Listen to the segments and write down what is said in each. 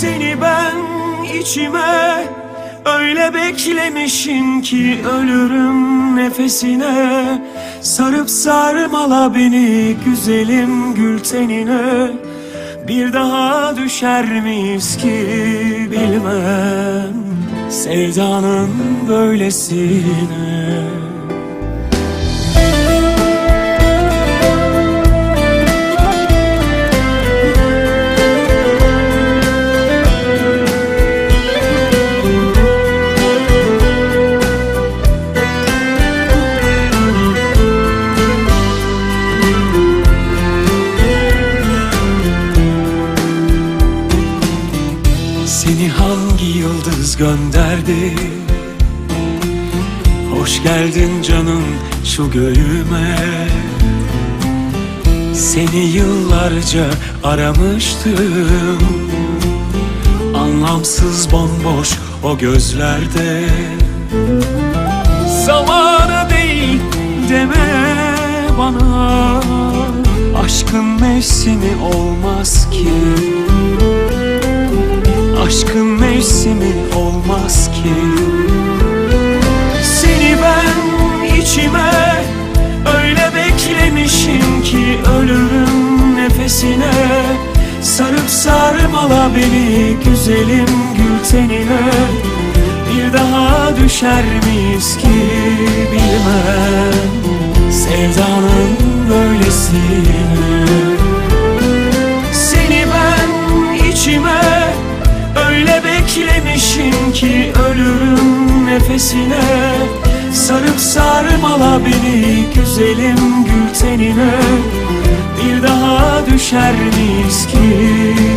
Seni ben içime. Öyle beklemişim ki ölürüm nefesine. Sarıp sarmala beni güzelim gül tenine. Bir daha düşer miyiz ki bilmem. Sevdanın böylesine gönderdi? Hoş geldin canım şu göğüme. Seni yıllarca aramıştım. Anlamsız bomboş o gözlerde. Zamanı değil deme bana. Aşkın mevsimi olmaz ki Aşkın mevsimi olmaz ki. Seni ben içime öyle beklemişim ki Ölürüm nefesine. Sarıp sarmala beni güzelim gül tenine. Bir daha düşer miyiz ki bilmem. Sevdanın böylesine beklemişim ki ölürüm nefesine. Sarıp sarmala beni güzelim gül tenine. Bir daha düşer miyiz ki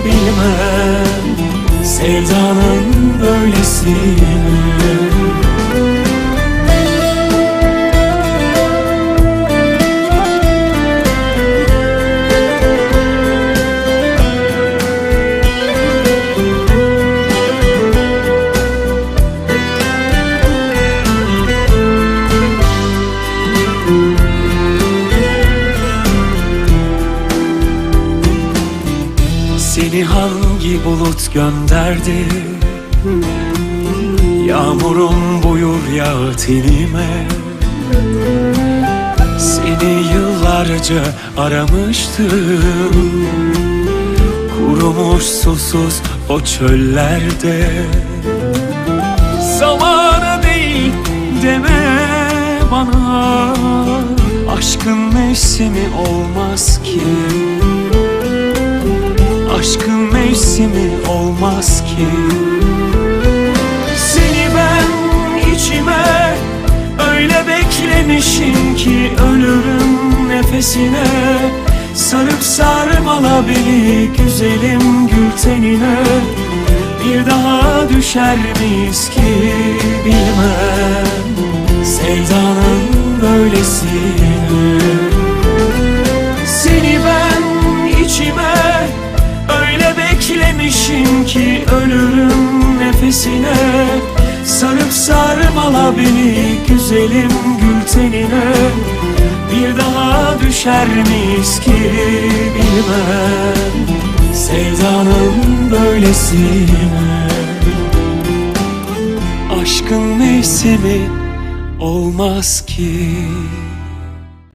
bilmem. Sevdanın böylesine Seni hangi bulut gönderdi? Yağmurun buyur yağ tenime Seni yıllarca aramıştım. Kurumuş susuz o çöllerde. Zamanı değil deme bana. Aşkın mevsimi olmaz ki Aşkın mevsimi olmaz ki. Seni ben içime öyle beklemişim ki Ölürüm nefesine. Sarıp sarmala beni güzelim gül tenine. Bir daha düşer miyiz ki bilmem. Sevdanın böylesine beni güzelim gül tenine. Bir daha düşer miyiz ki bilmem. Sevdanın böylesine. Aşkın mevsimi olmaz ki